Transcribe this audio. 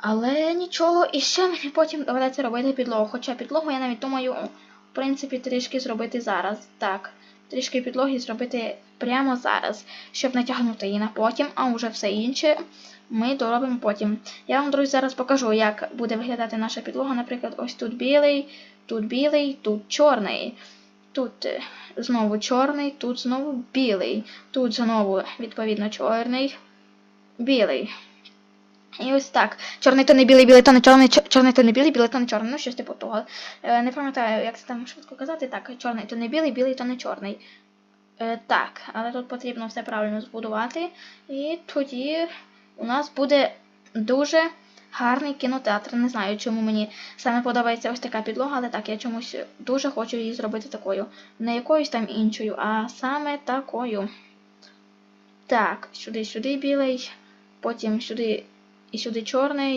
Але нічого, і ще мені потім доведеться робити підлогу. Хоча підлогу я навіть думаю, в принципі, трішки зробити зараз. Так, трішки підлоги зробити прямо зараз, щоб натягнути її на потім, а вже все інше ми доробимо потім. Я вам, друзі, зараз покажу, як буде виглядати наша підлога. Наприклад, ось тут білий, тут білий, тут чорний. Тут е, знову чорний, тут знову білий, тут знову, відповідно, чорний, білий. І ось так. Чорний то білий, білий то не чорний, чор- чорний то не білий, білий то не чорний. Ну, щось типу того. Е, не пам'ятаю, як це там швидко казати. Так, чорний то не білий, білий то не чорний. Е, так, але тут потрібно все правильно збудувати. І тоді у нас буде дуже гарний кінотеатр. Не знаю, чому мені саме подобається ось така підлога, але так, я чомусь дуже хочу її зробити такою. Не якоюсь там іншою, а саме такою. Так, сюди, сюди білий, потім сюди і сюди чорний,